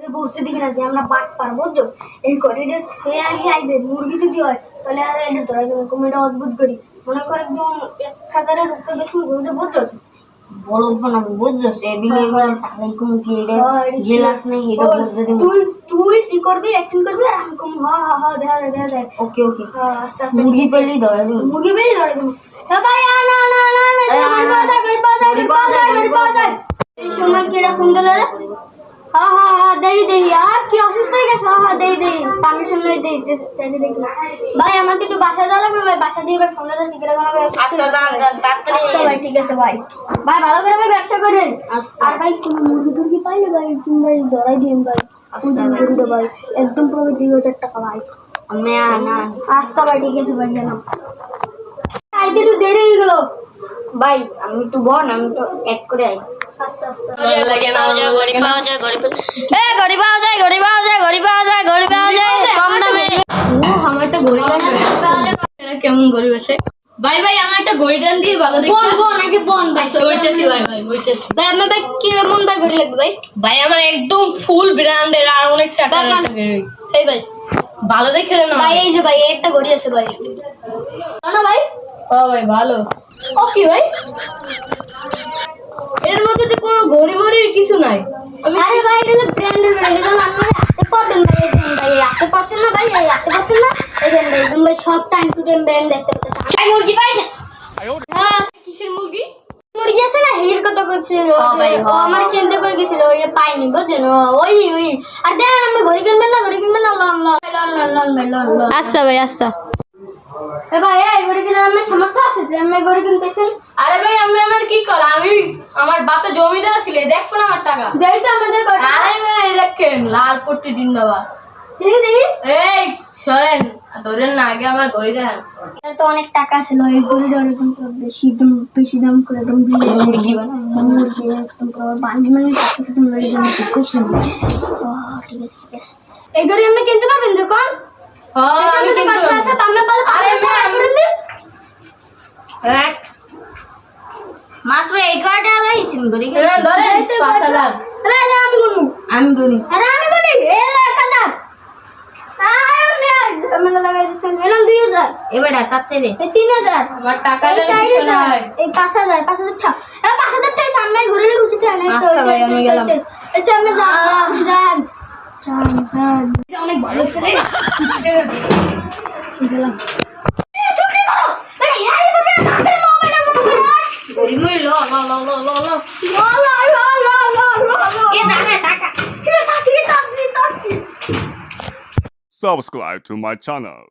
বুঝতে দিবি না যে আমরা বাট পারব তো এই করিডে সে কি আইবে? মুরগি যদি হয়, তাহলে আর এটা ধরা যাবে অদ্ভুত করি। মনে কর একদম এক হাজারের উপরে বেশি গরুটা বুঝছ বলব না বুঝছ? সে বিলে বলে সালাই কোন কি রে? জেলাস নেই এটা বুঝতে দিন তুই তুই কি করবি? অ্যাকশন করবি? আর আমি কম হা হা হা দেখা যায় দেখা ওকে ওকে। হ্যাঁ মুরগি পেলেই ধরে দিন মুরগি ভাই আ না না না না এই সময় কি এটা ফোন দিল রে? হা হা হা দেই দেই। আর কি অসুস্থ হয়ে গেছে? হা হা দেই দেই। পারমিশন লই দেই চাইতে দেখি ভাই আমাকে একটু বাসা যাওয়া লাগবে ভাই? বাসা দিয়ে ভাই ফোন দিতে শিখে রাখো ভাই আচ্ছা যান তাড়াতাড়ি। আচ্ছা ভাই ঠিক আছে ভাই। ভাই ভালো করে ভাই ব্যবসা করেন। আর ভাই কোন মুরগি টুরগি পাইলে ভাই তুমি ভাই ধরাই দিন ভাই। আচ্ছা ভাই। মুরগিটা ভাই একদম পুরো দুই হাজার টাকা ভাই। আমি না। আচ্ছা ভাই ঠিক আছে ভাই জানাম। আইতে একটু দেরি হয়ে গেল। ভাই আমি একটু বল আমি তো এক করে আই। আচ্ছা আচ্ছা গড়ি কেমন গড়ি আছে ভাই ভাই আমার একটা গড়ি ডান দিয়ে ভালো দেখি বন বন আগে বন ভাই আচ্ছা বলতেছি ভাই ভাই বলতেছি ভাই আমার ভাই কেমন ভাই লাগবে ভাই ভাই আমার একদম ফুল ব্র্যান্ডের আর অনেক টাকা গড়ি। এই ভাই ভালো দেখে না ভাই এই যে ভাই একটা ঘড়ি আছে ভাই না ভাই ও ভাই ভালো ও কি ভাই এর মধ্যে তো কোনো গড়ি মরির কিছু নাই। আরে ভাই এটা ব্র্যান্ডের ঘড়ি এটা আমরা হাতে ভাই এই ভাই হাতে পাচ্ছেন না ভাই এই হাতে পাচ্ছেন না এই ভাই ভাই সব টাইম টু টাইম ব্যায়াম দেখতে পাচ্ছেন। ভাই মুরগি পাইছেন? হ্যাঁ কিসের মুরগি? মুরগি আছে না হির কত করছিল ও ভাই, ও ও। আমার কিনতে কই গেছিল ওই পাইনি বুঝছেন ও, ওই ওই। আর আমি ঘড়ি কিনবেন না ঘড়ি কিনবেন না লন লন লন লন লন ভাই লন লন। আচ্ছা ভাই আচ্ছা। এ ভাই এই ঘড়ি কিনার আমার সামর্থ্য আছে যে আমি ঘড়ি কিনতেছেন? আরে ভাই আমি আমার কি কর আমি আমার বাপে জমিদার ছিল দেখো না আমার টাকা। দেই তো আমাদের ঘড়ি আরে ভাই দেখেন লাল পট্টি দিন দেওয়া দেখি দেখি এই সরেন ধরেন না আগে আমার ঘড়ি দেন এটা তো অনেক টাকা ছিল এই ঘড়িটা ওরকম তো বেশি দাম বেশি দাম করে একদম দিয়ে মুরগি। মুরগি একদম পুরো বান্ডি মানে টাকা সাথে মেরে জন্য ঠিক ও ঠিক আছে ঠিক আছে। এই ঘড়ি আমি কিনতে পারবেন যখন? হ্যাঁ, আমি আমি কিন্তু আছে আমরা বল আরে ভাই। করে দিন এক মাত্র এগারো টাকা লাগিয়েছেন ঘড়ি ধরেন ধরেন পাঁচ হাজার আরে আরে আমি গুনি আরে আমি হাজার এবার তার থেকে তিন হাজার আমার টাকা এই পাঁচ হাজার পাঁচ হাজার ছা পাঁচ হাজার টাকা সামনে ঘুরে ঘুরতে আচ্ছা আমি গেলাম। সামনে যান যান ল ল ল ল ল ল Subscribe to my channel.